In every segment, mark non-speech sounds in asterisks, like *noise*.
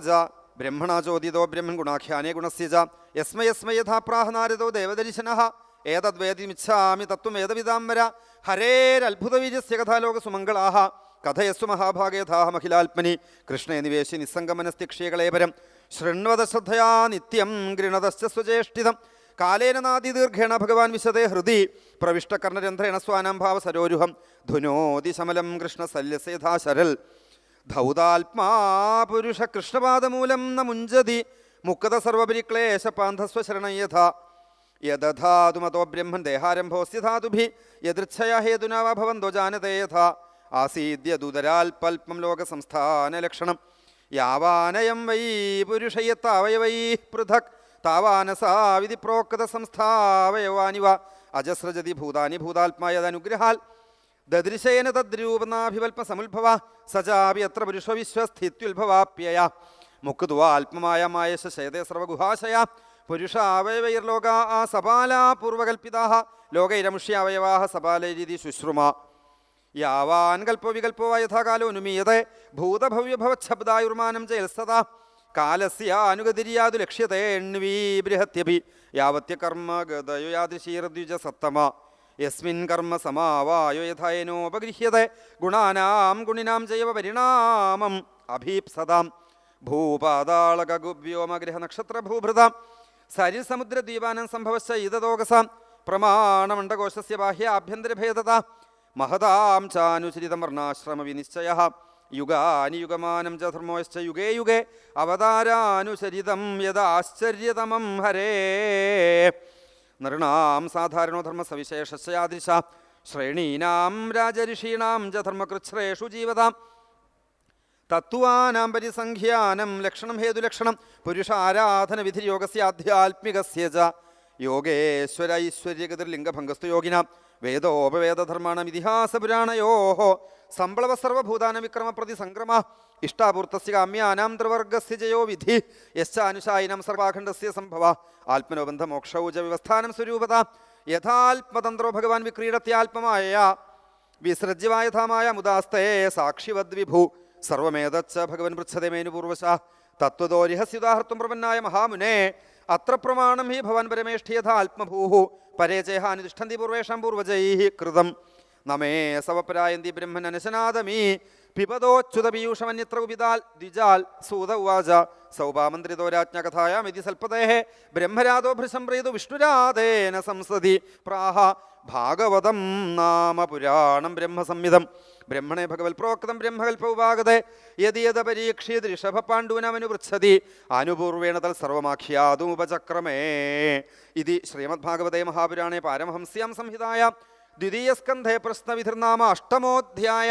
ഉവാച ബ്രഹ്മണ ചോദിതോ ബ്രഹ്മൻ ഗുണാഖ്യാനേ ഗുണസ്യ ച യസ്മ യസ്മ യഥാ പ്രാഹനാരദോ ദേവദർശനഃ ഏതദ്വേദിമിച്ഛാമി തത്വമേതവിതാംബര ഹരേരത്ഭുതവീര്യസ്യ കഥാലോക സുമംഗളാഹ കഥയസ്സു മഹാഭാഗേഥാഹ മഹിലാത്മനി കൃഷ്ണേ നിവേശി നിസ്സംഗമനസ്തിക്ഷീകളേപരം ശൃണ്വത ശ്രദ്ധയാ നിത്യം ഗൃണതശ്ച സ്വചേഷ്ടിതം കാലേന നാദി ഭഗവാൻ വിശദേ ഹൃദി പ്രവിഷ്ടകർണരന്ധ്രേണ സ്വാനാംഭാവ സരോരുഹം ധുനോതി ശമലം കൃഷ്ണ സല്യസേധാ ശരൽ. ധൗതാത്മാ പുരുഷ കൃഷ്ണപാദമൂലം ന മുഞ്ചതി മുക്കത ശരണയഥ യദധാതുമതോ ബ്രഹ്മൻ ദേഹാരംഭോസ്യ ധാതുഭി യദൃച്ഛയ ഹേതുനാവാഭവൻ വാ ഭവന്തോ ആസീദ്യദുതരാൽപൽപം ലോകസംസ്ഥാനലക്ഷണം. യാവാനയം വൈ പുരുഷയത്താവയവൈ പൃഥക്. താവാനസാവിധി പ്രോക്ത സംസ്ഥാവയവാനിവ അജസ്രജതി ഭൂതാനി ഭൂതാത്മായതനുഗ്രഹാൽ. ദദൃശേന തദ്രൂപനാഭിവൽപ സമുൽഭവ സജാപി അത്ര പുരുഷവിശ്വസ്ഥിത്യുത്ഭവാപ്യയ മുക്കുതുവാത്മമായ മായശ ശേതേ സർവഗുഹാശയ. പുരുഷ അവയവൈർലോക ആ സപാലാ പൂർവകൽപ്പിതാ ലോകൈരമുഷ്യാവയവാ സപാലരീതി ശുശ്രുമ. യാവാൻ കൽപ്പോ വികൽപ്പോ യഥാകാലോ അനുമീയത ഭൂതഭവ്യഭവച്ഛബ്ദായുർമാനം ജയൽസത കാലസ്യാനുഗതിരിയാതു ലക്ഷ്യത്തെ എണ്വീ ബൃഹത്യഭി. യാവത്യകർമ്മ ഗതയോ യാദൃശീർദ്വിജ സത്തമ യസ്മിൻ കർമ്മ സമാവായോ യഥായനോപഗൃഹ്യത്തെ ഗുണാനാം ഗുണിനാം ജൈവ പരിണാമം. അഭീപ്സതാം ഭൂപാതാളകുവ്യോമഗ്രഹ നക്ഷത്രഭൂഭൃതാം സരിസമുദ്രദ്വീപാനം സംഭവശ്ച ഇതദോകസാം പ്രമാണമണ്ഡകോശസ്യ ബാഹ്യ ആഭ്യന്തരഭേദത മഹതാം ചാനുചരിതം വർണാശ്രമ വിനിശ്ചയ യുഗാനി യുഗമാനം ച യുഗേ യുഗേ. അവതാരാനുചരിതം യഥാശ്ചര്യതമം ഹരേ. നൃണാം സാധാരണോ ധർമ്മ സവിശേഷയാദിശ ശ്രേണീനാം രാജഋഷീണാം ച ധർമ്മകൃച്ഛ്രേഷു ജീവതാം. തത്വാനാം പരിസംഖ്യാനം ലക്ഷണം ഹേതുലക്ഷണം പുരുഷ ആരാധന വിധി യോഗസ്യാധ്യാത്മികസ്യ ച. യോഗേശ്വര ഐശ്വര്യഗതിർലിംഗഭംഗസ്തു യോഗിനാം. വേദോപവേദധർമാണം ഇതിഹാസപുരാണയോ സംപ്ലവ സർവഭൂതാന വിക്രമ പ്രതി സംക്രമ ഇഷ്ടാപൂർത്തസ്യ കാമ്യാനാം ത്രിവർഗസ്യ ജയോ വിധി. യശ്ചാനുശായിനം സർവാഖണ്ഡസ്യ സംഭവ. ആത്മനോബന്ധ മോക്ഷൗജ വ്യവസ്ഥാനം സ്വരൂപത. യഥാത്മതന്ത്രോ ഭഗവാൻ വിക്രീഡത്യാത്മമായ. വിസൃജ്യവായഥാമായ മുദാസ്തേ സാക്ഷിവദ്വിഭു. സർവമേതച്ച ഭഗവൻ പൃച്ഛതേ തത്വതോ രഹസ്യുദാഹർത്തും പ്രപന്നായ മഹാമുനെ. അത്ര പ്രമാണം ഹി ഭവൻ പരമേഷ്ഠി യഥാ ആത്മഭൂ പരേചേഹ അനുതിഷ്ഠന്തി പൂർവേഷാം പൂർവജൈ കൃതം. നമേ സവപരായന്തി ബ്രഹ്മൻ അനശനാദമീ പിബതോച്യുത പീയൂഷമന്യത്ര ഉപിതാൽ ദ്വിജാൽ സൂത ഉവാച. സൗഭാമന്ത്രിതോ രാജ്ഞകഥായാമിതി സൽപതേ ബ്രഹ്മരാതോ ഭൃശംപ്രീതു വിഷ്ണുരാധേന സംസതി. പ്രാഹ ഭാഗവതം നാമ പുരാണം ബ്രഹ്മസംഹിതം ബ്രഹ്മണേ ഭഗവത് പ്രോക്തം ബ്രഹ്മകൽപ്പൗപാഗതേ യതി യത പരീക്ഷിയത് ഋഷഭ പാണ്ഡൂനമനു പൃച്ഛതി അനുപൂർവേണ തൽ സർവമാഖ്യാതുമുപചക്രമേ ഇതി ശ്രീമദ്ഭാഗവതേ മഹാപുരാണേ പാരമഹംസ്യാം സംഹിതായ. ദ്വിതീയസ്കന്ധേ പ്രശ്നവിധിർനാമ അഷ്ടമോധ്യായ.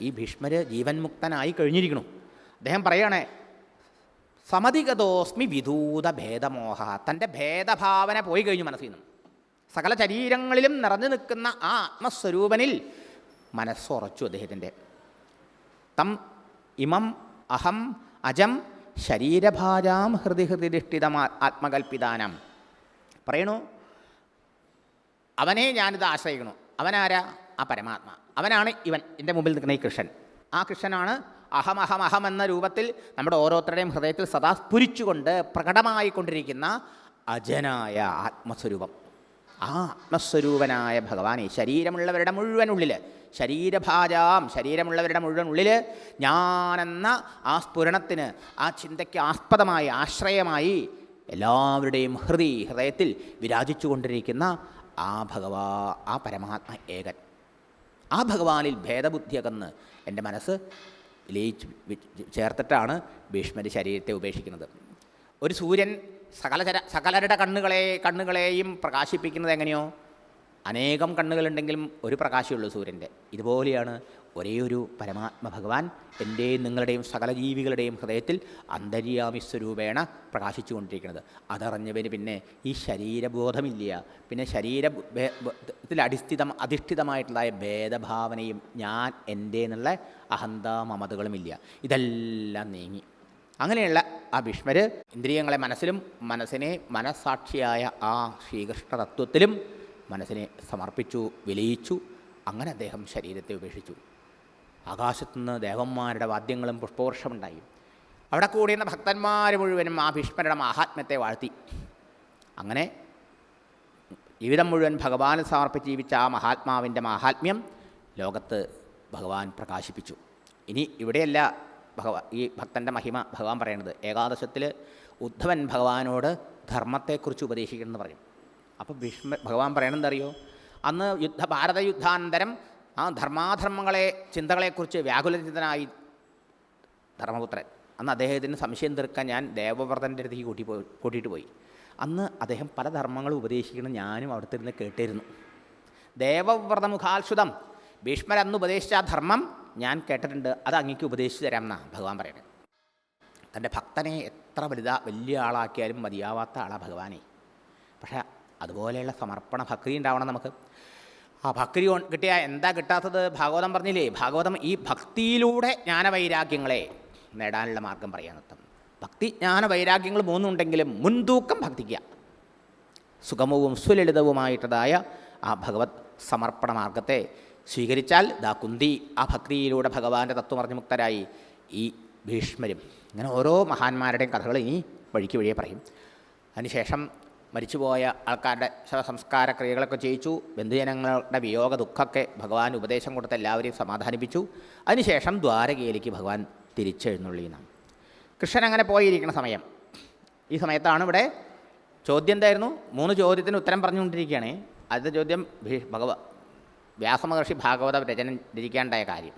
ഈ ഭീഷ്മർ ജീവൻ മുക്തനായി കഴിഞ്ഞിരിക്കണു അദ്ദേഹം പറയണേ സമതിഗതോസ്മി വിദൂത ഭേദമോഹ തന്റെ ഭേദഭാവന പോയി കഴിഞ്ഞു മനസ്സിൽ നിന്നും. സകല ശരീരങ്ങളിലും നിറഞ്ഞു നിൽക്കുന്ന ആ ആത്മസ്വരൂപനിൽ മനസ്സുറച്ചു അദ്ദേഹത്തിന്റെ തം ഇമം അഹം അജം ശരീരഭാരാം ഹൃദി ഹൃദിഷ്ഠിതമാ ആത്മകൽപ്പിതാനം. പറയണു അവനെ ഞാനിത് ആശ്രയിക്കണു അവനാരാ? ആ പരമാത്മ. അവനാണ് ഇവൻ എന്റെ മുമ്പിൽ നിൽക്കുന്ന ഈ കൃഷ്ണൻ. ആ കൃഷ്ണനാണ് അഹം അഹം അഹം എന്ന രൂപത്തിൽ നമ്മുടെ ഓരോരുത്തരുടെയും ഹൃദയത്തിൽ സദാ സ്ഫുരിച്ചുകൊണ്ട് പ്രകടമായിക്കൊണ്ടിരിക്കുന്ന അജനായ ആത്മസ്വരൂപം. ആ ആത്മസ്വരൂപനായ ഭഗവാനെ ശരീരമുള്ളവരുടെ മുഴുവൻ ഉള്ളിൽ ശരീരഭാജാം ശരീരമുള്ളവരുടെ മുഴുവൻ ഉള്ളിൽ ഞാനെന്ന ആ സ്ഫുരണത്തിന് ആ ചിന്തയ്ക്ക് ആസ്പദമായി ആശ്രയമായി എല്ലാവരുടെയും ഹൃദയ ഹൃദയത്തിൽ വിരാജിച്ചു കൊണ്ടിരിക്കുന്ന ആ ഭഗവാ ആ പരമാത്മ ഏകൻ. ആ ഭഗവാനിൽ ഭേദബുദ്ധിയകന്ന് എന്റെ മനസ്സ് ലയിച്ച് ചേർത്തിട്ടാണ് ഭീഷ്മന്റെ ശരീരത്തെ ഉപേക്ഷിക്കുന്നത്. ഒരു സൂര്യൻ സകലചര സകലരുടെ കണ്ണുകളെ കണ്ണുകളെയും പ്രകാശിപ്പിക്കുന്നത് എങ്ങനെയോ? അനേകം കണ്ണുകളുണ്ടെങ്കിലും ഒരു പ്രകാശമുള്ളൂ സൂര്യന്റെ. ഇതുപോലെയാണ് ഒരേ ഒരു പരമാത്മ ഭഗവാൻ എന്റെയും നിങ്ങളുടെയും സകല ജീവികളുടെയും ഹൃദയത്തിൽ അന്തര്യാമി സ്വരൂപേണ പ്രകാശിച്ചു കൊണ്ടിരിക്കുന്നത് അതറിഞ്ഞവന് പിന്നെ ഈ ശരീരബോധമില്ല. പിന്നെ ശരീര അധിഷ്ഠിതം ബ- ത്തിൽ അടിസ്ഥിതം അധിഷ്ഠിതമായിട്ടുള്ളതായ ഭേദഭാവനയും ഞാൻ എന്റെ എന്നുള്ള അഹന്ത മമതകളുമില്ല ഇതെല്ലാം നീങ്ങി. അങ്ങനെയുള്ള ആ ഭീഷ്മർ ഇന്ദ്രിയങ്ങളെ മനസ്സിലും മനസ്സിനെ മനസ്സാക്ഷിയായ ആ ശ്രീകൃഷ്ണ തത്വത്തിലും മനസ്സിനെ സമർപ്പിച്ചു വിലയിച്ചു. അങ്ങനെ അദ്ദേഹം ശരീരത്തെ ഉപേക്ഷിച്ചു. ആകാശത്തുനിന്ന് ദേവന്മാരുടെ വാദ്യങ്ങളും പുഷ്പവർഷമുണ്ടായി. അവിടെ കൂടിയിരുന്ന ഭക്തന്മാർ മുഴുവനും ആ ഭീഷ്മരുടെ മാഹാത്മ്യത്തെ വാഴ്ത്തി. അങ്ങനെ ജീവിതം മുഴുവൻ ഭഗവാന് സമർപ്പിച്ച് ജീവിച്ച ആ മഹാത്മാവിന്റെ മാഹാത്മ്യം ലോകത്ത് ഭഗവാൻ പ്രകാശിപ്പിച്ചു. ഇനി ഇവിടെയല്ല ഭഗവാൻ ഈ ഭക്തന്റെ മഹിമ ഭഗവാൻ പറയുന്നത്. ഏകാദശത്തിൽ ഉദ്ധവൻ ഭഗവാനോട് ധർമ്മത്തെക്കുറിച്ച് ഉപദേശിക്കണമെന്ന് പറയും. അപ്പോൾ ഭീഷ്മ ഭഗവാൻ പറയണമെന്നറിയോ അന്ന് യുദ്ധ ഭാരത യുദ്ധാനന്തരം ആ ധർമാധർമ്മങ്ങളെ ചിന്തകളെക്കുറിച്ച് വ്യാകുലചിതനായി ധർമ്മപുത്രൻ. അന്ന് അദ്ദേഹത്തിന് സംശയം തീർക്കാൻ ഞാൻ ദേവവ്രതന്റെ അടുത്തേക്ക് കൂട്ടി പോയി കൂട്ടിയിട്ട് പോയി. അന്ന് അദ്ദേഹം പല ധർമ്മങ്ങളും ഉപദേശിക്കണം ഞാനും അവിടുത്തെ ഇരുന്ന് കേട്ടിരുന്നു ദേവവ്രതമുഖാത്സുതം ഭീഷ്മർ അന്ന് ഉപദേശിച്ച ആ ധർമ്മം ഞാൻ കേട്ടിട്ടുണ്ട് അത് അങ്ങേക്ക് ഉപദേശിച്ചു തരാം എന്നാണ് ഭഗവാൻ പറയുന്നത്. തന്റെ ഭക്തനെ എത്ര വലുതാ വലിയ ആളാക്കിയാലും മതിയാവാത്ത ആളാണ് ഭഗവാനെ. പക്ഷേ അതുപോലെയുള്ള സമർപ്പണ ഭക്തി ഉണ്ടാവണം നമുക്ക്. ആ ഭക്തി കിട്ടിയ എന്താ കിട്ടാത്തത്? ഭാഗവതം പറഞ്ഞില്ലേ? ഭാഗവതം ഈ ഭക്തിയിലൂടെ ജ്ഞാനവൈരാഗ്യങ്ങളെ നേടാനുള്ള മാർഗം പറയാനർത്ഥം ഭക്തി ജ്ഞാന വൈരാഗ്യങ്ങൾ മൂന്നുണ്ടെങ്കിലും മുൻതൂക്കം ഭക്തിക്കുക സുഗമവും സുലളിതവുമായിട്ടതായ ആ ഭഗവത് സമർപ്പണ മാർഗത്തെ സ്വീകരിച്ചാൽ ദാ കുന്തി ആ ഭക്തിയിലൂടെ ഭഗവാന്റെ തത്വമറിഞ്ഞ് മുക്തരായി ഈ ഭീഷ്മരും. ഇങ്ങനെ ഓരോ മഹാന്മാരുടെയും കഥകൾ ഇനി വഴിക്ക് വഴിയെ പറയും. അതിനുശേഷം മരിച്ചുപോയ ആൾക്കാരുടെ ശവസംസ്കാര ക്രിയകളൊക്കെ ചെയ്യിച്ചു. ബന്ധുജനങ്ങളുടെ വിയോഗ ദുഃഖമൊക്കെ ഭഗവാൻ ഉപദേശം കൊടുത്ത് എല്ലാവരെയും സമാധാനിപ്പിച്ചു. അതിനുശേഷം ദ്വാരകയിലേക്ക് ഭഗവാൻ തിരിച്ചെഴുന്നള്ളിയെന്നാണ് കൃഷ്ണൻ അങ്ങനെ പോയിരിക്കുന്ന സമയം. ഈ സമയത്താണ് ഇവിടെ ചോദ്യം എന്തായിരുന്നു? മൂന്ന് ചോദ്യത്തിന് ഉത്തരം പറഞ്ഞുകൊണ്ടിരിക്കുകയാണ്. ആദ്യത്തെ ചോദ്യം ഭഗവ വ്യാസമഹർഷി ഭാഗവത രചന രചിക്കാണ്ടായ കാര്യം.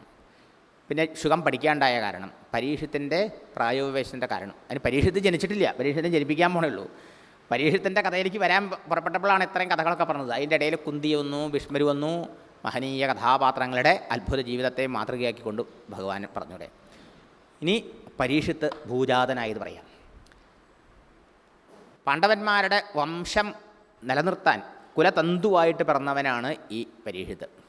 പിന്നെ സുഖം പഠിക്കാണ്ടായ കാരണം പരീക്ഷത്തിന്റെ പ്രായോപവേശത്തിന്റെ കാരണം. അതിന് പരീക്ഷത്തിൽ ജനിച്ചിട്ടില്ല. പരീക്ഷത്തിന് ജനിപ്പിക്കാൻ പോണേ ഉള്ളൂ. പരീക്ഷത്തിന്റെ കഥയിലേക്ക് വരാൻ പുറപ്പെട്ടപ്പോഴാണ് ഇത്രയും കഥകളൊക്കെ പറഞ്ഞത്. അതിന്റെ ഇടയിൽ കുന്തി വന്നു വിഷ്മരു വന്നു മഹനീയ കഥാപാത്രങ്ങളുടെ അത്ഭുത ജീവിതത്തെ മാതൃകയാക്കിക്കൊണ്ട് ഭഗവാൻ പറഞ്ഞൂടെ ഇനി പരീക്ഷത്ത് ഭൂജാതനായത് പറയാം. പാണ്ഡവന്മാരുടെ വംശം നിലനിർത്താൻ കുലതന്തുവായിട്ട് പിറന്നവനാണ് ഈ പരീക്ഷിത്ത്.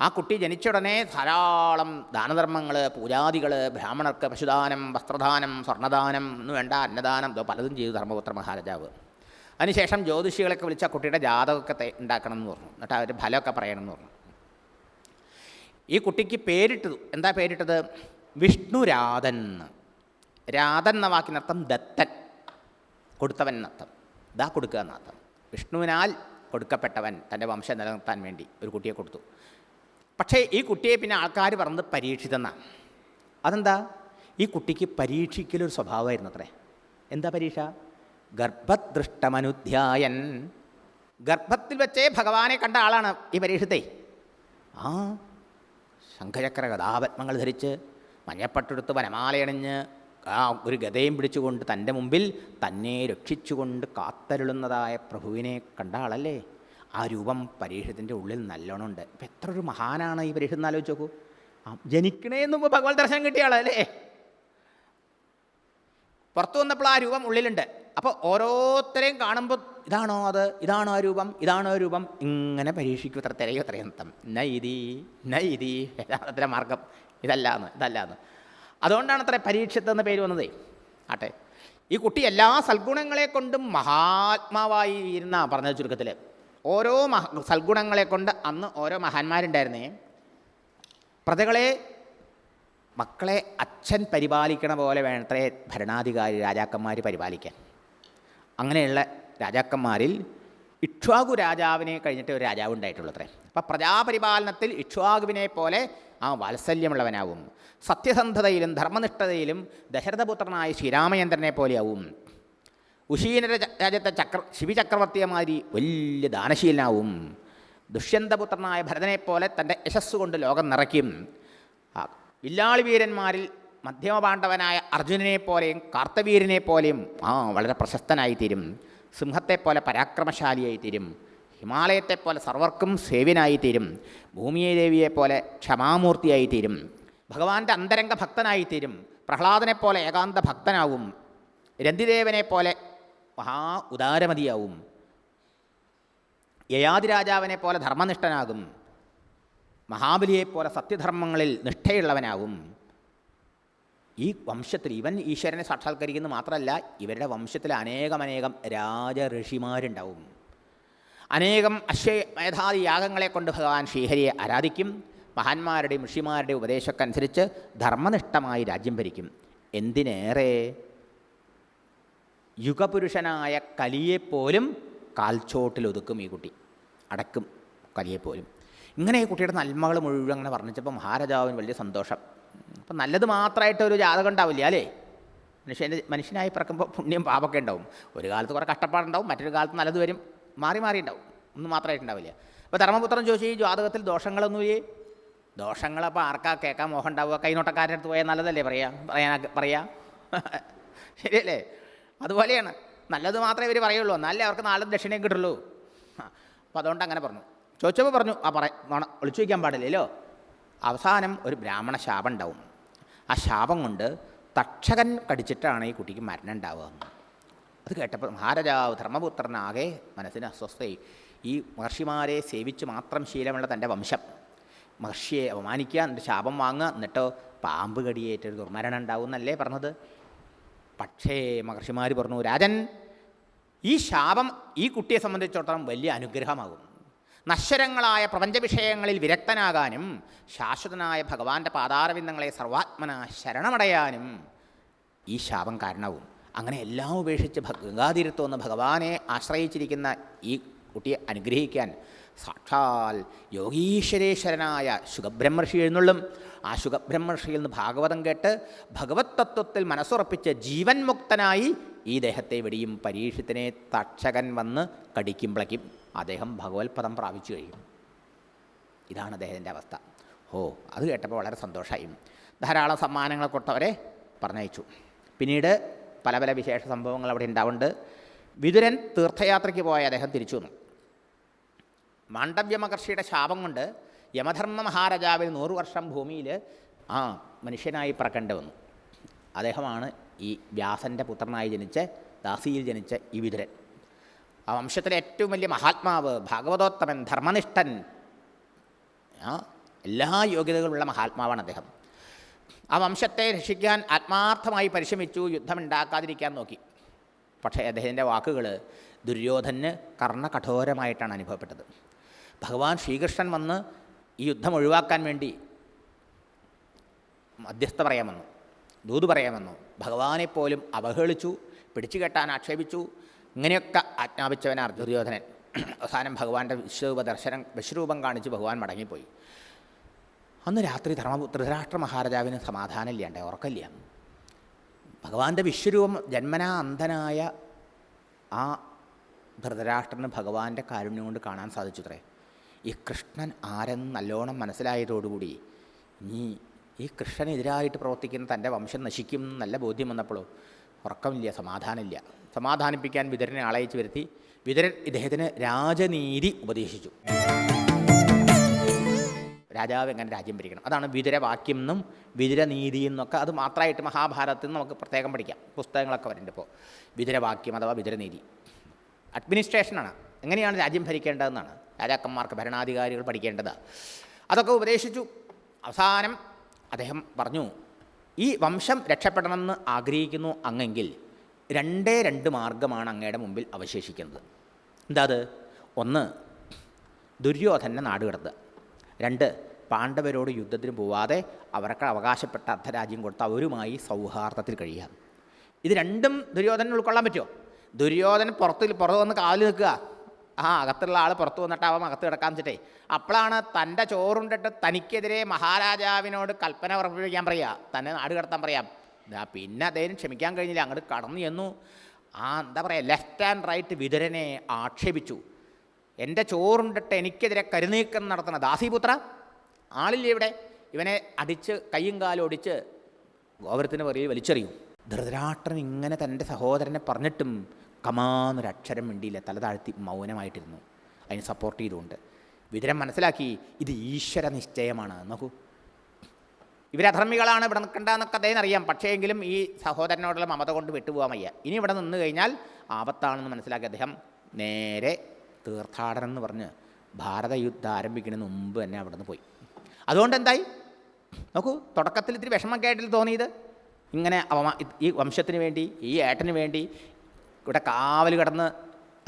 ആ കുട്ടി ജനിച്ച ഉടനെ ധാരാളം ദാനധർമ്മങ്ങൾ പൂജാദികൾ ബ്രാഹ്മണർക്ക് പശുദാനം വസ്ത്രദാനം സ്വർണദാനം എന്ന് വേണ്ട അന്നദാനം പലതും ചെയ്തു ധർമ്മപുത്ര മഹാരാജാവ്. അതിനുശേഷം ജ്യോതിഷികളൊക്കെ വിളിച്ച കുട്ടിയുടെ ജാതകമൊക്കെ ഉണ്ടാക്കണം എന്ന് പറഞ്ഞു. എന്നിട്ട് അവർ ഫലമൊക്കെ പറയണം എന്ന് പറഞ്ഞു. ഈ കുട്ടിക്ക് പേരിട്ടത് എന്താ പേരിട്ടത്? വിഷ്ണുരാധൻ. രാധൻ എന്ന വാക്കിനർത്ഥം ദത്തൻ. കൊടുത്തവൻ എന്നർത്ഥം ഇതാ കൊടുക്കുക എന്നർത്ഥം വിഷ്ണുവിനാൽ കൊടുക്കപ്പെട്ടവൻ തന്റെ വംശം നിലനിർത്താൻ വേണ്ടി ഒരു കുട്ടിയെ കൊടുത്തു. പക്ഷേ ഈ കുട്ടിയെ പിന്നെ ആൾക്കാർ പറഞ്ഞത് പരീക്ഷിതെന്നാണ് അതെന്താ? ഈ കുട്ടിക്ക് പരീക്ഷിക്കലൊരു സ്വഭാവമായിരുന്നു അത്രേ എന്താ പരീക്ഷ? ഗർഭദൃഷ്ടമനുധ്യായൻ. ഗർഭത്തിൽ വെച്ചേ ഭഗവാനെ കണ്ട ആളാണ് ഈ പരീക്ഷത്തെ. ആ ശംഖചക്ര കഥാപത്മങ്ങൾ ധരിച്ച് മഞ്ഞപ്പട്ടെടുത്ത് വനമാലയണിഞ്ഞ് ആ ഒരു ഗതയും പിടിച്ചുകൊണ്ട് തന്റെ മുമ്പിൽ തന്നെ രക്ഷിച്ചുകൊണ്ട് കാത്തരുളുന്നതായ പ്രഭുവിനെ കണ്ട ആളല്ലേ? ആ രൂപം പരീക്ഷത്തിന്റെ ഉള്ളിൽ നല്ലോണമുണ്ട്. ഇപ്പം എത്ര ഒരു മഹാനാണ് ഈ പരീക്ഷ എന്ന് ആലോചിച്ച് നോക്കൂ. ജനിക്കണേന്ന് മുമ്പ് ഭഗവത് ദർശനം കിട്ടിയാളല്ലേ പുറത്തു വന്നപ്പോൾ ആ രൂപം ഉള്ളിലുണ്ട്. അപ്പോൾ ഓരോരുത്തരെയും കാണുമ്പോൾ ഇതാണോ അത്? ഇതാണോ ആ രൂപം? ഇതാണോ രൂപം? ഇങ്ങനെ പരീക്ഷിക്കും. ഇത്ര തിരയോ ത്രയന്തം നൈതി നൈതി വേദാന്തത്തിലെ മാർഗം ഇതല്ല എന്ന് ഇതല്ല എന്ന് അതുകൊണ്ടാണ് അത്ര പരീക്ഷത്ത് പേര് വന്നതേ. ആട്ടെ. ഈ കുട്ടി എല്ലാ സൽഗുണങ്ങളെ കൊണ്ടും മഹാത്മാവായി ഇരുന്ന പറഞ്ഞ ചുരുക്കത്തിൽ ഓരോ മഹ സൽഗുണങ്ങളെ കൊണ്ട് അന്ന് ഓരോ മഹാന്മാരുണ്ടായിരുന്നേ. പ്രജകളെ മക്കളെ അച്ഛൻ പരിപാലിക്കണ പോലെ വേണത്രേ ഭരണാധികാരി രാജാക്കന്മാർ പരിപാലിക്കാൻ. അങ്ങനെയുള്ള രാജാക്കന്മാരിൽ ഇക്ഷ്വാകു രാജാവിനെ കഴിഞ്ഞിട്ട് ഒരു രാജാവ് ഉണ്ടായിട്ടുള്ളത്രേ അപ്പം പ്രജാപരിപാലനത്തിൽ ഇക്ഷ്വാകുവിനെ പോലെ ആ വാത്സല്യമുള്ളവനാവും. സത്യസന്ധതയിലും ധർമ്മനിഷ്ഠതയിലും ദശരഥപുത്രനായ ശ്രീരാമചന്ദ്രനെ പോലെയാവും. ഉശീന രാജ- രാജ്യത്തെ ചക്ര ശിവിചക്രവർത്തിയമാതിരി വലിയ ദാനശീലനാവും. ദുഷ്യന്തപുത്രനായ ഭരതനെപ്പോലെ തന്റെ യശസ് കൊണ്ട് ലോകം നിറയ്ക്കും. വില്ലാളിവീരന്മാരിൽ വില്ലാളി വീരന്മാരിൽ മധ്യമപാണ്ഡവനായ അർജുനനെ പോലെയും കാർത്തവീരനെ പോലെയും ആ വളരെ പ്രശസ്തനായിത്തീരും. സിംഹത്തെപ്പോലെ പരാക്രമശാലിയായിത്തീരും. ഹിമാലയത്തെപ്പോലെ സർവർക്കും സേവ്യനായിത്തീരും. ഭൂമിയെ ദേവിയെപ്പോലെ ക്ഷമാമൂർത്തിയായിത്തീരും. ഭഗവാന്റെ അന്തരംഗ ഭക്തനായിത്തീരും. പ്രഹ്ലാദനെപ്പോലെ ഏകാന്ത ഭക്തനാവും. രന്തിദേവനെ പോലെ മഹാ ഉദാരമതിയാവും. യയാതിരാജാവിനെ പോലെ ധർമ്മനിഷ്ഠനാകും. മഹാബലിയെപ്പോലെ സത്യധർമ്മങ്ങളിൽ നിഷ്ഠയുള്ളവനാകും. ഈ വംശത്തിൽ ഇവൻ ഈശ്വരനെ സാക്ഷാത്കരിക്കുന്നത് മാത്രമല്ല ഇവരുടെ വംശത്തിൽ അനേകമനേകം രാജഋഷിമാരുണ്ടാവും. അനേകം അശ്വ മേധാതി യാഗങ്ങളെ കൊണ്ട് ഭഗവാൻ ശ്രീഹരിയെ ആരാധിക്കും. മഹാന്മാരുടെയും ഋഷിമാരുടെയും ഉപദേശമൊക്കെ അനുസരിച്ച് ധർമ്മനിഷ്ഠമായി രാജ്യം ഭരിക്കും. എന്തിനേറെ? യുഗപുരുഷനായ കലിയെപ്പോലും കാൽച്ചോട്ടിലൊതുക്കും ഈ കുട്ടി. അടക്കും കലിയെപ്പോലും. ഇങ്ങനെ ഈ കുട്ടിയുടെ നന്മകൾ മുഴുവൻ അങ്ങനെ വർണിച്ചപ്പോൾ മഹാരാജാവിന് വലിയ സന്തോഷം. അപ്പം നല്ലത് മാത്രമായിട്ട് ഒരു ജാതകം ഉണ്ടാവില്ല അല്ലേ? മനുഷ്യന്റെ മനുഷ്യനായി പിറക്കുമ്പോൾ പുണ്യം പാപമൊക്കെ ഉണ്ടാവും. ഒരു കാലത്ത് കുറേ കഷ്ടപ്പാടുണ്ടാവും മറ്റൊരു കാലത്ത് നല്ലത് വരും. മാറി മാറി ഉണ്ടാവും. ഒന്നും മാത്രമായിട്ടുണ്ടാവില്ല അപ്പോൾ ധർമ്മപുത്രൻ ചോദിച്ചു ഈ ജാതകത്തിൽ ദോഷങ്ങളൊന്നുമില്ലേ ദോഷങ്ങളപ്പോൾ ആർക്കാ കേൾക്കാൻ മോഹം ഉണ്ടാവുക? കൈനോട്ടക്കാരുടെ അടുത്ത് പോയാൽ നല്ലതല്ലേ? പറയാ പറയാ പറയാ. *laughs* ശരിയല്ലേ? അതുപോലെയാണ്. നല്ലത് മാത്രമേ ഇവർ പറയുള്ളൂ. എന്നാലേ അവർക്ക് നാളെ ദക്ഷിണയും കിട്ടുള്ളൂ. അപ്പോൾ അതുകൊണ്ട് അങ്ങനെ പറഞ്ഞു. ചോദിച്ചപ്പോൾ പറഞ്ഞു ആ പറ ഒളിച്ചു വയ്ക്കാൻ പാടില്ലല്ലോ അവസാനം ഒരു ബ്രാഹ്മണ ശാപം ഉണ്ടാവും. ആ ശാപം കൊണ്ട് തക്ഷകൻ കടിച്ചിട്ടാണ് ഈ കുട്ടിക്ക് മരണം ഉണ്ടാവുക അത് കേട്ടപ്പോൾ മഹാരാജാവ് ധർമ്മപുത്രനാകെ മനസ്സിന് അസ്വസ്ഥയായി. ഈ മഹർഷിമാരെ സേവിച്ച് മാത്രം ശീലമുള്ള തന്റെ വംശം. മഹർഷിയെ അപമാനിക്കുക എന്നിട്ട് ശാപം വാങ്ങുക എന്നിട്ടോ പാമ്പ് കടിയേറ്റൊരു ദുർമരണം ഉണ്ടാവും എന്നല്ലേ പറഞ്ഞത്? പക്ഷേ മഹർഷിമാർ പറഞ്ഞു രാജൻ ഈ ശാപം ഈ കുട്ടിയെ സംബന്ധിച്ചിടത്തോളം വലിയ അനുഗ്രഹമാകും. നശ്വരങ്ങളായ പ്രപഞ്ചവിഷയങ്ങളിൽ വിരക്തനാകാനും ശാശ്വതനായ ഭഗവാന്റെ പാതാരവിന്ദങ്ങളെ സർവാത്മന ശരണമടയാനും ഈ ശാപം കാരണവും അങ്ങനെ എല്ലാം ഉപേക്ഷിച്ച് ഗംഗാതീരത്ത് വന്ന് ഭഗവാനെ ആശ്രയിച്ചിരിക്കുന്ന ഈ കുട്ടിയെ അനുഗ്രഹിക്കാൻ സാക്ഷാൽ യോഗീശ്വരേശ്വരനായ ശുഖബ്രഹ്മർഷി എഴുന്നള്ളും. ആ ശുഖബ്രഹ്മർഷിയിൽ നിന്ന് ഭാഗവതം കേട്ട് ഭഗവത് തത്വത്തിൽ മനസ്സുറപ്പിച്ച് ജീവൻ മുക്തനായി ഈ ദേഹത്തെ വെടിയും പരീക്ഷത്തിനെ തക്ഷകൻ വന്ന് കടിക്കുമ്പോഴേക്കും അദ്ദേഹം ഭഗവത് പദം പ്രാപിച്ചു കഴിയും ഇതാണ് അദ്ദേഹത്തിന്റെ അവസ്ഥ. ഓ അത് കേട്ടപ്പോൾ വളരെ സന്തോഷമായി ധാരാളം സമ്മാനങ്ങളെ കൊടുത്തവരെ പറഞ്ഞയച്ചു. പിന്നീട് പല പല വിശേഷ സംഭവങ്ങൾ അവിടെ ഉണ്ടാവുന്നുണ്ട്. വിതുരൻ തീർത്ഥയാത്രയ്ക്ക് പോയ അദ്ദേഹം തിരിച്ചു വന്നു. മാണ്ഡവ്യ മഹർഷിയുടെ ശാപം കൊണ്ട് യമധർമ്മ മഹാരാജാവിൽ നൂറു വർഷം ഭൂമിയിൽ ആ മനുഷ്യനായി പിറക്കേണ്ടി വന്നു. അദ്ദേഹമാണ് ഈ വ്യാസന്റെ പുത്രനായി ജനിച്ച് ദാസിയിൽ ജനിച്ച ഈ വിതുരൻ. ആ വംശത്തിലെ ഏറ്റവും വലിയ മഹാത്മാവ് ഭാഗവതോത്തമൻ ധർമ്മനിഷ്ഠൻ എല്ലാ യോഗ്യതകളുള്ള മഹാത്മാവാണ് അദ്ദേഹം. ആ വംശത്തെ രക്ഷിക്കാൻ ആത്മാർത്ഥമായി പരിശ്രമിച്ചു യുദ്ധമുണ്ടാക്കാതിരിക്കാൻ നോക്കി. പക്ഷേ അദ്ദേഹത്തിന്റെ വാക്കുകൾ ദുര്യോധന് കർണകഠോരമായിട്ടാണ് അനുഭവപ്പെട്ടത്. ഭഗവാൻ ശ്രീകൃഷ്ണൻ വന്ന് ഈ യുദ്ധം ഒഴിവാക്കാൻ വേണ്ടി മധ്യസ്ഥ പറയാമെന്നു ദൂത് പറയാമെന്നു ഭഗവാനെപ്പോലും അവഹേളിച്ചു പിടിച്ചു കെട്ടാൻ ആക്ഷേപിച്ചു ഇങ്ങനെയൊക്കെ ആജ്ഞാപിച്ചവനാണ് ദുര്യോധനൻ. അവസാനം ഭഗവാന്റെ വിശ്വരൂപ ദർശനം വിശ്വരൂപം കാണിച്ച് ഭഗവാൻ മടങ്ങിപ്പോയി. അന്ന് രാത്രി ധർമ്മ ധൃതരാഷ്ട്ര മഹാരാജാവിന് സമാധാനമില്ലാണ്ട് ഉറക്കമില്ല. ഭഗവാന്റെ വിശ്വരൂപം ജന്മനാ അന്ധനായ ആ ധൃതരാഷ്ട്രന് ഭഗവാന്റെ കാരുണ്യം കൊണ്ട് കാണാൻ സാധിച്ചു ഈ കൃഷ്ണൻ ആരെന്ന് നല്ലോണം മനസ്സിലായതോടുകൂടി നീ ഈ കൃഷ്ണനെതിരായിട്ട് പ്രവർത്തിക്കുന്ന തന്റെ വംശം നശിക്കും നല്ല ബോധ്യം വന്നപ്പോഴോ? ഉറക്കമില്ല സമാധാനമില്ല. സമാധാനിപ്പിക്കാൻ വിതരനെ ആളയച്ച് വരുത്തി. വിതരൻ ഇദ്ദേഹത്തിന് രാജനീതി ഉപദേശിച്ചു. രാജാവ് എങ്ങനെ രാജ്യം ഭരിക്കണം? അതാണ് വിതുരവാക്യം എന്നും വിതുരനീതി എന്നൊക്കെ അത് മാത്രമായിട്ട് മഹാഭാരതത്തിൽ നിന്ന് നമുക്ക് പ്രത്യേകം പഠിക്കാം. പുസ്തകങ്ങളൊക്കെ വരുന്നുണ്ട് ഇപ്പോൾ. വിതുരവാക്യം അഥവാ വിതുരനീതി അഡ്മിനിസ്ട്രേഷനാണ്. എങ്ങനെയാണ് രാജ്യം ഭരിക്കേണ്ടതെന്നാണ്? രാജാക്കന്മാർക്ക് ഭരണാധികാരികൾ പഠിക്കേണ്ടത്. അതൊക്കെ ഉപദേശിച്ചു. അവസാനം അദ്ദേഹം പറഞ്ഞു ഈ വംശം രക്ഷപ്പെടണമെന്ന് ആഗ്രഹിക്കുന്നു അങ്ങെങ്കിൽ രണ്ടേ രണ്ട് മാർഗമാണ് അങ്ങയുടെ മുമ്പിൽ അവശേഷിക്കുന്നത്. എന്താ അത്? ഒന്ന് ദുര്യോധനെ നാടുകടത്തുക രണ്ട് പാണ്ഡവരോട് യുദ്ധത്തിന് പോവാതെ അവർക്ക് അവകാശപ്പെട്ട അർദ്ധരാജ്യം കൊടുത്ത് അവരുമായി സൗഹാർദ്ദത്തിൽ കഴിയുക. ഇത് രണ്ടും ദുര്യോധനൻ ഉൾക്കൊള്ളാൻ പറ്റുമോ? ദുര്യോധനൻ പുറത്ത് പുറത്ത് വന്ന് കാലിൽ നിൽക്കുക ആ അകത്തുള്ള ആൾ പുറത്തു വന്നിട്ട് അവൻ അകത്ത് കിടക്കാൻ വെച്ചിട്ടേ. അപ്പോഴാണ് തന്റെ ചോറുണ്ടിട്ട് തനിക്കെതിരെ മഹാരാജാവിനോട് കൽപ്പന ഉറപ്പിക്കാൻ പറയുക തന്നെ നാട് കടത്താൻ പറയാം. പിന്നെ അദ്ദേഹം ക്ഷമിക്കാൻ കഴിഞ്ഞില്ല. അങ്ങോട്ട് കടന്നു ചെന്നു. ആ എന്താ പറയുക ലെഫ്റ്റ് ആൻഡ് റൈറ്റ് വിതുരനെ ആക്ഷേപിച്ചു. എന്റെ ചോറുണ്ടിട്ട് എനിക്കെതിരെ കരുനീക്കം നടത്തണ ദാസിപുത്ര ആളില്ലേ ഇവിടെ? ഇവനെ അടിച്ച് കയ്യും കാലും ഒടിച്ച് ഗോപുരത്തിന് പറയിൽ വലിച്ചെറിയും. ധൃതരാഷ്ട്രൻ ഇങ്ങനെ തന്റെ സഹോദരനെ പറഞ്ഞിട്ടും കമാന്നൊരക്ഷരം മിണ്ടിയില്ല. തല താഴ്ത്തി മൗനമായിട്ടിരുന്നു. അതിന് സപ്പോർട്ട് ചെയ്തുകൊണ്ട്. വിതുരൻ മനസ്സിലാക്കി ഇത് ഈശ്വര നിശ്ചയമാണ് നോക്കൂ ഇവരധർമ്മികളാണ് ഇവിടെ നിൽക്കേണ്ടതെന്നൊക്കെ അദ്ദേഹം അറിയാം. പക്ഷേ എങ്കിലും ഈ സഹോദരനോടുള്ള മമത കൊണ്ട് വിട്ടുപോകാൻ വയ്യ. ഇനി ഇവിടെ നിന്ന് കഴിഞ്ഞാൽ ആപത്താണെന്ന് മനസ്സിലാക്കി അദ്ദേഹം നേരെ തീർത്ഥാടനം എന്ന് പറഞ്ഞ് ഭാരത യുദ്ധം ആരംഭിക്കുന്നതിന് മുമ്പ് തന്നെ അവിടെ നിന്ന് പോയി. അതുകൊണ്ട് എന്തായി? നോക്കൂ തുടക്കത്തിൽ ഇത്തിരി വിഷമമൊക്കെ ആയിട്ടില്ല തോന്നിയത്? ഇങ്ങനെ ഈ വംശത്തിന് വേണ്ടി ഈ ഏട്ടന് വേണ്ടി ഇവിടെ കാവൽ കിടന്ന്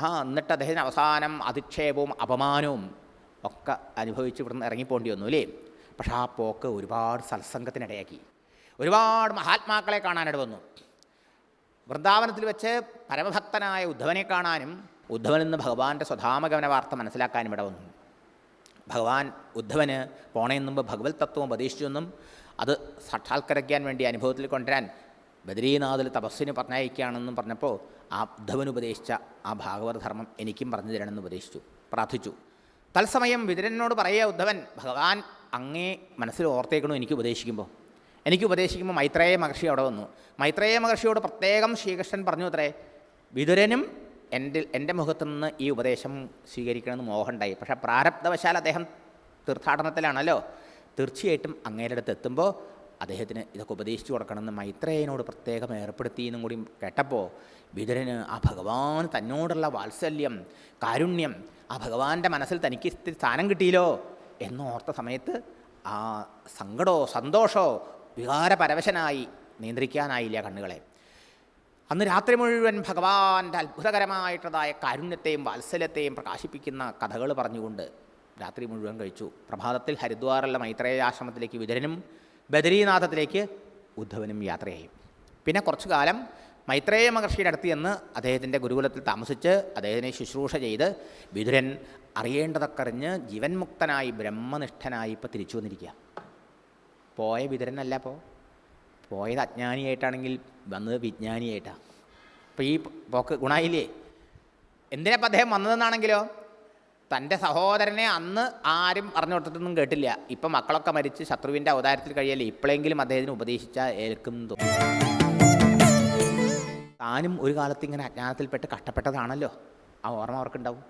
ആ എന്നിട്ട് അദ്ദേഹത്തിന് അവസാനം അധിക്ഷേപവും അപമാനവും ഒക്കെ അനുഭവിച്ച് ഇവിടുന്ന് ഇറങ്ങിപ്പോണ്ടി വന്നു അല്ലേ? പക്ഷെ ആ പോക്ക് ഒരുപാട് സത്സംഗത്തിനിടയാക്കി. ഒരുപാട് മഹാത്മാക്കളെ കാണാനിട വന്നു. വൃന്ദാവനത്തിൽ വെച്ച് പരമഭക്തനായ ഉദ്ധവനെ കാണാനും ഉദ്ധവനിൽ നിന്ന് ഭഗവാന്റെ സ്വധാമഗമന വാർത്ത മനസ്സിലാക്കാനും ഇട വന്നു. ഭഗവാൻ ഉദ്ധവന് മുമ്പ് ഭഗവത് തത്വം ഉപദേശിച്ചെന്നും അത് സാക്ഷാത്കരിക്കാൻ വേണ്ടി അനുഭവത്തിൽ കൊണ്ടുവരാൻ ബദരീനാഥിൽ തപസ്സിന് പറഞ്ഞയക്കുകയാണെന്നും പറഞ്ഞപ്പോൾ ആ ഉപദേശിച്ച ആ ഭാഗവത ധർമ്മം എനിക്കും പറഞ്ഞു തരണമെന്ന് ഉപദേശിച്ചു പ്രാർത്ഥിച്ചു. തത്സമയം വിതുരനോട് പറയുക ഉദ്ധവൻ ഭഗവാൻ അങ്ങേ മനസ്സിൽ ഓർത്തേക്കണു എനിക്ക് ഉപദേശിക്കുമ്പോൾ? എനിക്ക് ഉപദേശിക്കുമ്പോൾ മൈത്രേയ മഹർഷി അവിടെ വന്നു. മൈത്രേയ മഹർഷിയോട് പ്രത്യേകം ശ്രീകൃഷ്ണൻ പറഞ്ഞു അത്രേ വിതുരനും എന്റെ എന്റെ മുഖത്തു നിന്ന് ഈ ഉപദേശം സ്വീകരിക്കണമെന്ന് മോഹമുണ്ടായി പക്ഷേ പ്രാരബ്ധവശാൽ അദ്ദേഹം തീർത്ഥാടനത്തിലാണല്ലോ. തീർച്ചയായിട്ടും അങ്ങേരടുത്ത് എത്തുമ്പോൾ അദ്ദേഹത്തിന് ഇതൊക്കെ ഉപദേശിച്ചു കൊടുക്കണമെന്ന് മൈത്രേയനോട് പ്രത്യേകം ഏർപ്പെടുത്തി എന്നും കൂടി കേട്ടപ്പോൾ വിതുരന് ആ ഭഗവാൻ തന്നോടുള്ള വാത്സല്യം കാരുണ്യം ആ ഭഗവാന്റെ മനസ്സിൽ തനിക്ക് സ്ഥാനം കിട്ടിയില്ലോ എന്നോർത്ത സമയത്ത് ആ സങ്കടമോ സന്തോഷമോ വികാരപരവശനായി നിയന്ത്രിക്കാനായില്ല കണ്ണുകളെ. അന്ന് രാത്രി മുഴുവൻ ഭഗവാന്റെ അത്ഭുതകരമായിട്ടുള്ളതായ കാരുണ്യത്തെയും വാത്സല്യത്തെയും പ്രകാശിപ്പിക്കുന്ന കഥകൾ പറഞ്ഞുകൊണ്ട് രാത്രി മുഴുവൻ കഴിച്ചു. പ്രഭാതത്തിൽ ഹരിദ്വാറുള്ള മൈത്രേയ ആശ്രമത്തിലേക്ക് വിതരനും ബദരീനാഥത്തിലേക്ക് ഉദ്ധവനും യാത്രയായി. പിന്നെ കുറച്ചു കാലം മൈത്രേയ മഹർഷിയുടെ അടുത്ത് ചെന്ന് അദ്ദേഹത്തിന്റെ ഗുരുകുലത്തിൽ താമസിച്ച് അദ്ദേഹത്തിനെ ശുശ്രൂഷ ചെയ്ത് വിതുരൻ അറിയേണ്ടതൊക്കറിഞ്ഞ് ജീവൻ മുക്തനായി ബ്രഹ്മനിഷ്ഠനായി ഇപ്പോൾ തിരിച്ചു വന്നിരിക്കുക പോയ വിതുരനല്ല അപ്പോൾ പോയത് അജ്ഞാനിയായിട്ടാണെങ്കിൽ വന്നത് വിജ്ഞാനിയായിട്ടാണ് അപ്പോൾ ഈ പോക്ക് ഗുണായില്ലേ? എന്തിനപ്പം അദ്ദേഹം വന്നതെന്നാണെങ്കിലോ? തന്റെ സഹോദരനെ അന്ന് ആരും പറഞ്ഞു കൊടുത്തിട്ടൊന്നും കേട്ടില്ല. ഇപ്പം മക്കളൊക്കെ മരിച്ച് ശത്രുവിന്റെ അവതാരത്തിൽ കഴിയല്ലേ? ഇപ്പോഴെങ്കിലും അദ്ദേഹത്തിന് ഉപദേശിച്ച ഏൽക്കും താനും ഒരു കാലത്ത് ഇങ്ങനെ അജ്ഞാനത്തിൽപ്പെട്ട് കഷ്ടപ്പെട്ടതാണല്ലോ. ആ ഓർമ്മ അവർക്കുണ്ടാവും.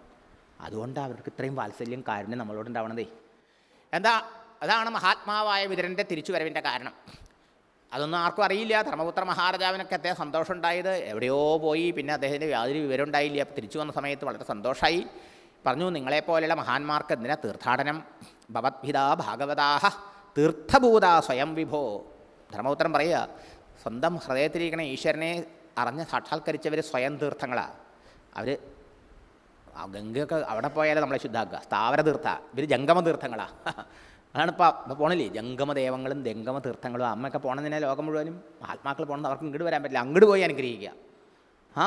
അതുകൊണ്ട് അവർക്ക് ഇത്രയും വാത്സല്യം കാരുണ്യം നമ്മളോട് ഉണ്ടാവണതേ എന്താ? അതാണ് മഹാത്മാവായ വിതരന്റെ തിരിച്ചുവരവിന്റെ കാരണം. അതൊന്നും ആർക്കും അറിയില്ല. ധർമ്മപുത്ര മഹാരാജാവിനൊക്കെ അദ്ദേഹം സന്തോഷം ഉണ്ടായത് എവിടെയോ പോയി. പിന്നെ അദ്ദേഹത്തിന്റെ യാതൊരു വിവരം ഉണ്ടായില്ല അപ്പോൾ തിരിച്ചു വന്ന സമയത്ത് വളരെ സന്തോഷമായി പറഞ്ഞു നിങ്ങളെപ്പോലെയുള്ള മഹാന്മാർക്ക് എന്തിനാ തീർത്ഥാടനം? ഭവത്ഭിതാ ഭാഗവതാഹ തീർത്ഥഭൂത സ്വയം വിഭോ. ധർമ്മപുത്രം പറയുക സ്വന്തം ഹൃദയത്തിലിരിക്കണ ഈശ്വരനെ അറിഞ്ഞ് സാക്ഷാത്കരിച്ചവർ സ്വയം തീർത്ഥങ്ങളാണ് അവർ ഗംഗയൊക്കെ അവിടെ പോയാലേ നമ്മളെ ശുദ്ധാക്കുക. സ്ഥാവര തീർത്ഥ ഇവർ ജംഗമ തീർത്ഥങ്ങളാണ് അതാണ് ഇപ്പോൾ ഇപ്പോൾ പോണില്ലേ? ജംഗമദേവങ്ങളും ജംഗമ തീർത്ഥങ്ങളും അമ്മയൊക്കെ പോണതിനെ ലോകം മുഴുവനും ആത്മാക്കൾ പോകണമെന്ന് അവർക്ക് ഇങ്ങോട്ട് വരാൻ പറ്റില്ല. അങ്ങോട്ട് പോയി അനുഗ്രഹിക്കുക. ആ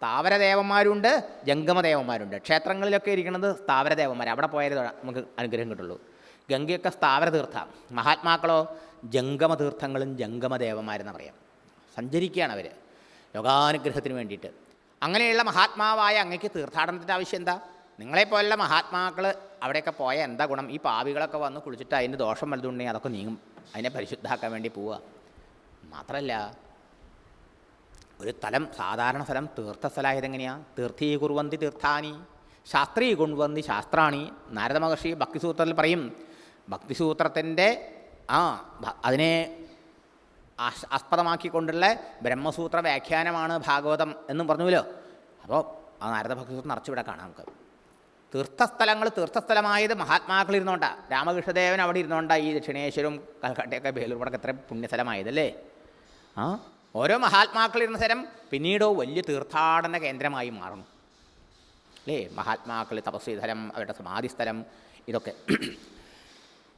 സ്ഥാവരദേവന്മാരുണ്ട് ജംഗമദേവന്മാരുണ്ട്. ക്ഷേത്രങ്ങളിലൊക്കെ ഇരിക്കുന്നത് സ്ഥാവരദേവന്മാർ അവിടെ പോയാലേ നമുക്ക് അനുഗ്രഹം കിട്ടുള്ളൂ. ഗംഗയൊക്കെ സ്ഥാവര തീർത്ഥ മഹാത്മാക്കളോ ജംഗമ തീർത്ഥങ്ങളും ജംഗമദേവന്മാരെന്ന് പറയാം. സഞ്ചരിക്കുകയാണ് അവർ യോഗാനുഗ്രഹത്തിന് വേണ്ടിയിട്ട്. അങ്ങനെയുള്ള മഹാത്മാവായ അങ്ങക്ക് തീർത്ഥാടനത്തിന്റെ ആവശ്യം എന്താ? നിങ്ങളെപ്പോലുള്ള മഹാത്മാക്കൾ അവിടെയൊക്കെ പോയ എന്താ ഗുണം? ഈ പാവികളൊക്കെ വന്ന് കുളിച്ചിട്ട് അതിന്റെ ദോഷം വലുതുണ്ടെങ്കിൽ അതൊക്കെ നീങ്ങും. അതിനെ പരിശുദ്ധാക്കാൻ വേണ്ടി പോവുക. മാത്രമല്ല ഒരു സ്ഥലം സാധാരണ സ്ഥലം തീർത്ഥസ്ഥലമായത് എങ്ങനെയാണ് തീർത്ഥീകുർവന്തി തീർത്ഥാനി ശാസ്ത്രീ ഗുൺവന്തി ശാസ്ത്രാണി. നാരദ മഹർഷി ഭക്തിസൂത്രത്തിൽ പറയും ഭക്തിസൂത്രത്തിന്റെ ആ അതിനെ ആസ് ആസ്പദമാക്കിക്കൊണ്ടുള്ള ബ്രഹ്മസൂത്ര വ്യാഖ്യാനമാണ് ഭാഗവതം എന്നും പറഞ്ഞുല്ലോ അപ്പോൾ ആ നാരദ ഭക്തിസൂത്രം നിറച്ചിവിടെ കാണാം നമുക്ക്. തീർത്ഥസ്ഥലങ്ങൾ തീർത്ഥസ്ഥലമായത് മഹാത്മാക്കൾ ഇരുന്നോണ്ടാ രാമകൃഷ്ണദേവൻ അവിടെ ഇരുന്നോണ്ടാ ഈ ദക്ഷിണേശ്വരും കൽക്കട്ടയൊക്കെ ബേലൂർവടൊക്കെ എത്ര പുണ്യസ്ഥലമായതല്ലേ? ആ? ഓരോ മഹാത്മാക്കളിരുന്ന സ്ഥലം പിന്നീടോ വലിയ തീർത്ഥാടന കേന്ദ്രമായി മാറുന്നു. അല്ലേ? മഹാത്മാക്കൾ തപസ്വി സ്ഥലം അവരുടെ സമാധിസ്ഥലം ഇതൊക്കെ.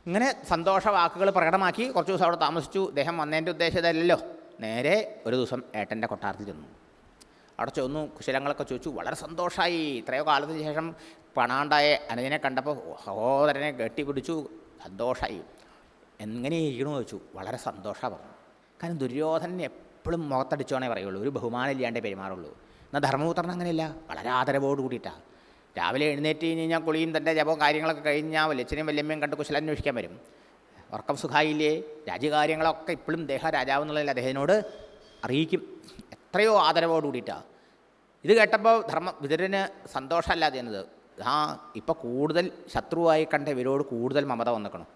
ഇങ്ങനെ സന്തോഷ വാക്കുകൾ പ്രകടമാക്കി കുറച്ച് ദിവസം അവിടെ താമസിച്ചു. അദ്ദേഹം വന്നതിന്റെ ഉദ്ദേശിച്ചതല്ലല്ലോ നേരെ ഒരു ദിവസം ഏട്ടന്റെ കൊട്ടാരത്തിൽ ചെന്നു. അവിടെ ചെന്നു കുശലങ്ങളൊക്കെ ചോദിച്ചു. വളരെ സന്തോഷമായി ഇത്രയോ കാലത്തിന് ശേഷം പണാണ്ടായ അനുജനെ കണ്ടപ്പോൾ സഹോദരനെ കെട്ടിപ്പിടിച്ചു സന്തോഷമായി എങ്ങനെ ഇരിക്കണമെന്ന് ചോദിച്ചു. വളരെ സന്തോഷമാണ് കാരണം ദുര്യോധനൻ എപ്പോഴും മുഖത്തടിച്ചോണേ പറയുള്ളൂ. ഒരു ബഹുമാനമില്ലാണ്ടേ പെരുമാറുള്ളൂ. എന്നാൽ ധർമ്മപുത്രൻ അങ്ങനെയല്ല. വളരെ ആദരവോട് കൂടിയിട്ടാണ് രാവിലെ എഴുന്നേറ്റ് കഴിഞ്ഞ് കഴിഞ്ഞാൽ കുളിയും തന്റെ ജപവും കാര്യങ്ങളൊക്കെ കഴിഞ്ഞാൽ വലിയച്ഛനെയും വല്യമ്മയും കണ്ട് കുശലം അന്വേഷിക്കാൻ വരും. ഉറക്കം സുഖായില്ലേ? രാജ്യകാര്യങ്ങളൊക്കെ ഇപ്പോഴും ദേഹ രാജാവ് എന്നുള്ളതിൽ അദ്ദേഹത്തിനോട് അറിയിക്കും. എത്രയോ ആദരവോട് കൂടിയിട്ടാണ് ഇത് കേട്ടപ്പോൾ ധർമ്മ വിതുരന് സന്തോഷമല്ലാതെ എന്നത് ആ ഇപ്പോൾ കൂടുതൽ ശത്രുവായി കണ്ട ഇവരോട് കൂടുതൽ മമത വന്നിക്കണം.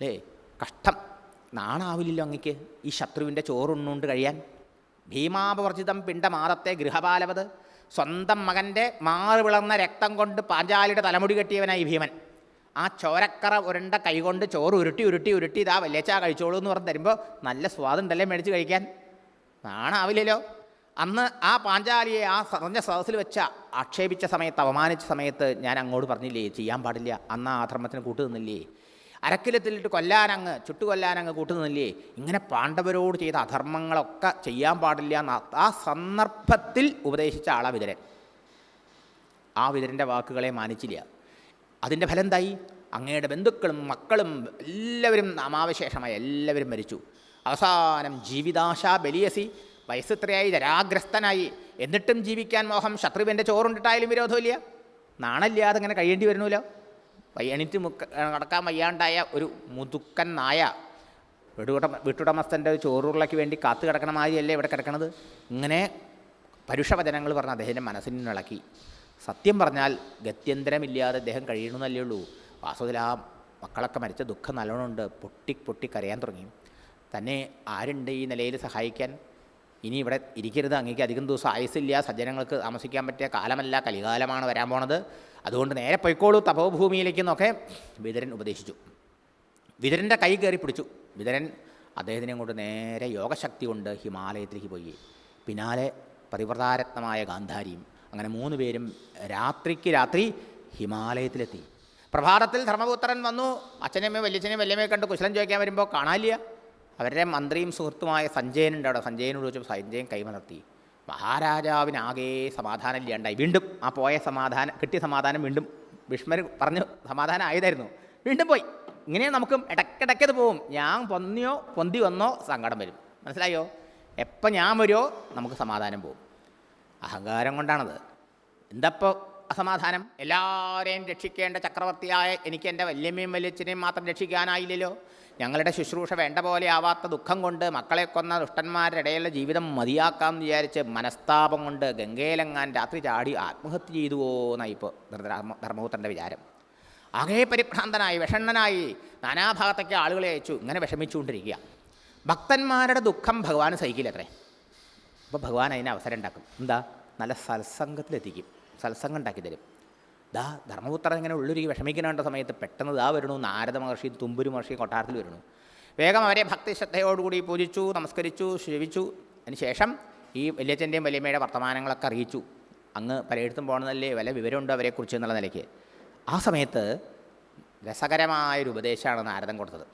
അല്ലേ? കഷ്ടം. നാണാവില്ലല്ലോ അങ്ങക്ക് ഈ ശത്രുവിന്റെ ചോറുണ്ണുകൊണ്ട് കഴിയാൻ? ഭീമാപവർജിതം പിണ്ടമാതത്തെ ഗൃഹപാലവത് സ്വന്തം മകന്റെ മാറുവിളർന്ന രക്തം കൊണ്ട് പാഞ്ചാലിയുടെ തലമുടി കെട്ടിയവനായി ഭീമൻ. ആ ചോരക്കറ ഉരുണ്ട കൈകൊണ്ട് ചോറ് ഉരുട്ടി ഉരുട്ടി ഉരുട്ടി ഇതാ വല്ലേച്ചാ കഴിച്ചോളൂ എന്ന് പറഞ്ഞ് തരുമ്പോൾ നല്ല സ്വാദുണ്ടല്ലേ മേടിച്ച് കഴിക്കാൻ? നാണാവില്ലല്ലോ. അന്ന് ആ പാഞ്ചാലിയെ ആ സറഞ്ഞ സദസ്സിൽ വെച്ച ആക്ഷേപിച്ച സമയത്ത് അപമാനിച്ച സമയത്ത് ഞാൻ അങ്ങോട്ട് പറഞ്ഞില്ലേ ചെയ്യാൻ പാടില്ല. അന്ന് ആ അധർമ്മത്തിന് കൂട്ടു നിന്നില്ലേ. അരക്കിലത്തിലിട്ട് കൊല്ലാനങ്ങ് ചുട്ടുകൊല്ലാനങ്ങ് കൂട്ടുന്നില്ലേ ഇങ്ങനെ പാണ്ഡവരോട് ചെയ്ത അധർമ്മങ്ങളൊക്കെ ചെയ്യാൻ പാടില്ല എന്ന ആ സന്ദർഭത്തിൽ ഉപദേശിച്ച ആളാ വിതരൻ. ആ വിതരന്റെ വാക്കുകളെ മാനിച്ചില്ല. അതിന്റെ ഫലം എന്തായി അങ്ങയുടെ ബന്ധുക്കളും മക്കളും എല്ലാവരും നാമാവശേഷമായി എല്ലാവരും മരിച്ചു. അവസാനം ജീവിതാശ ബലിയസി വയസ്സിത്രയായി? ജരാഗ്രസ്തനായി. എന്നിട്ടും ജീവിക്കാൻ മോഹം ശത്രുവിന്റെ ചോറുണ്ടിട്ടായാലും വിരോധമില്ല. നാണല്ലാതെ അങ്ങനെ കഴിയേണ്ടി വരുന്നല്ലോ എണീറ്റ് മുക്ക നടക്കാൻ വയ്യാണ്ടായ ഒരു മുതുക്കൻ നായ. വീട്ടുടമ വീട്ടുടമസ്ഥന്റെ ഒരു ചോറുരുളയ്ക്ക് വേണ്ടി കാത്തു കിടക്കണ മാതിരിയല്ലേ ഇവിടെ കിടക്കണത്? ഇങ്ങനെ പരുഷവചനങ്ങൾ പറഞ്ഞ് അദ്ദേഹത്തിന്റെ മനസ്സിൽ ഇളക്കി. സത്യം പറഞ്ഞാൽ ഗത്യന്തരമില്ലാതെ അദ്ദേഹം കഴിയണമെന്നല്ലേ ഉള്ളൂ. വാസ്തുവിൽ ആ മക്കളൊക്കെ മരിച്ച ദുഃഖം നല്ലോണമുണ്ട്. പൊട്ടി പൊട്ടി കരയാൻ തുടങ്ങി. തന്നെ ആരുണ്ട് ഈ നിലയിൽ സഹായിക്കാൻ? ഇനി ഇവിടെ ഇരിക്കരുത്. അങ്ങേക്ക് അധികം ദിവസം ആയുസില്ല സജ്ജനങ്ങൾക്ക് താമസിക്കാൻ പറ്റിയ കാലമല്ല. കലികാലമാണ് വരാൻ പോണത്. അതുകൊണ്ട് നേരെ പൊയ്ക്കോളൂ. തപോഭൂമിയിലേക്ക് എന്നൊക്കെ വിതരൻ ഉപദേശിച്ചു. വിതരന്റെ കൈ കയറി പിടിച്ചു. വിതരൻ അദ്ദേഹത്തിനെ കൊണ്ട് നേരെ യോഗശക്തി കൊണ്ട് ഹിമാലയത്തിലേക്ക് പോയി. പിന്നാലെ പതിവ്രതാരത്നമായ ഗാന്ധാരിയും അങ്ങനെ മൂന്ന് പേരും രാത്രിക്ക് രാത്രി ഹിമാലയത്തിലെത്തി. പ്രഭാതത്തിൽ ധർമ്മപുത്രൻ വന്നു. അച്ഛനമ്മയും വല്യച്ഛനെയും വല്യമ്മയെ കണ്ട് കുശലം ചോദിക്കാൻ വരുമ്പോൾ കാണാനില്ല. അവരുടെ മന്ത്രിയും സുഹൃത്തുമായ സഞ്ജയനുണ്ട് അവിടെ. സഞ്ജയനോട് ചോദിച്ചപ്പോൾ സഞ്ജയൻ കൈമലർത്തി. മഹാരാജാവിനാകെ സമാധാനം ഇല്ലാണ്ടായി. വീണ്ടും ആ പോയ സമാധാനം കിട്ടിയ സമാധാനം വീണ്ടും ഭീഷ്മർ പറഞ്ഞു സമാധാനം ആയതായിരുന്നു. വീണ്ടും പോയി. ഇങ്ങനെ നമുക്കും ഇടയ്ക്കിടയ്ക്കത് പോവും. ഞാൻ പൊന്നിയോ പൊന്തി വന്നോ സങ്കടം വരും. മനസ്സിലായോ? എപ്പോൾ ഞാൻ വരുമോ നമുക്ക് സമാധാനം പോവും. അഹങ്കാരം കൊണ്ടാണത്. എന്തപ്പോൾ അസമാധാനം? എല്ലാവരെയും രക്ഷിക്കേണ്ട ചക്രവർത്തിയായ എനിക്ക് എന്റെ വല്യമ്മയും വല്യച്ഛനെയും മാത്രം രക്ഷിക്കാനായില്ലല്ലോ. ഞങ്ങളുടെ ശുശ്രൂഷ വേണ്ട പോലെ ആവാത്ത ദുഃഖം കൊണ്ട് മക്കളെ കൊന്ന ദുഷ്ടന്മാരുടെ ഇടയിലുള്ള ജീവിതം മതിയാക്കാമെന്ന് വിചാരിച്ച് മനസ്താപം കൊണ്ട് ഗംഗയിലെങ്ങാൻ രാത്രി ചാടി ആത്മഹത്യ ചെയ്തുവോ എന്നായി ഇപ്പോൾ ധർമ്മപുത്രന്റെ വിചാരം. ആകെ പരിഭ്രാന്തനായി വിഷണ്ണനായി നാനാഭാഗത്തേക്ക് ആളുകളെ അയച്ചു. ഇങ്ങനെ വിഷമിച്ചുകൊണ്ടിരിക്കുക. ഭക്തന്മാരുടെ ദുഃഖം ഭഗവാൻ സഹിക്കില്ലത്രേ. അപ്പോൾ ഭഗവാൻ അതിന് അവസരം ഉണ്ടാക്കും. എന്താ? നല്ല സത്സംഗത്തിലെത്തിക്കും. സത്സംഗം ഉണ്ടാക്കി തരും ദാ ധർമ്മപുത്രൻ ഇങ്ങനെ ഉള്ളൊരുക്കി വിഷമിക്കുന്ന സമയത്ത് പെട്ടെന്ന് ദാ വരുന്നു നാരദ മഹർഷി തുമ്പുരു മഹർഷി കൊട്ടാരത്തിൽ വരുന്നു. വേഗം അവരെ ഭക്തി ശ്രദ്ധയോടുകൂടി പൂജിച്ചു നമസ്കരിച്ചു ശ്രവിച്ചു അതിനുശേഷം ഈ വല്യച്ഛന്റെയും വലിയമ്മയുടെ വർത്തമാനങ്ങളൊക്കെ അറിയിച്ചു. അങ്ങ് പലയിടത്തും പോകണമെന്നല്ലേ വല്ല വിവരമുണ്ടോ അവരെക്കുറിച്ച് എന്നുള്ള നിലയ്ക്ക്. ആ സമയത്ത് രസകരമായൊരു ഉപദേശമാണ് നാരദം കൊടുത്തത്.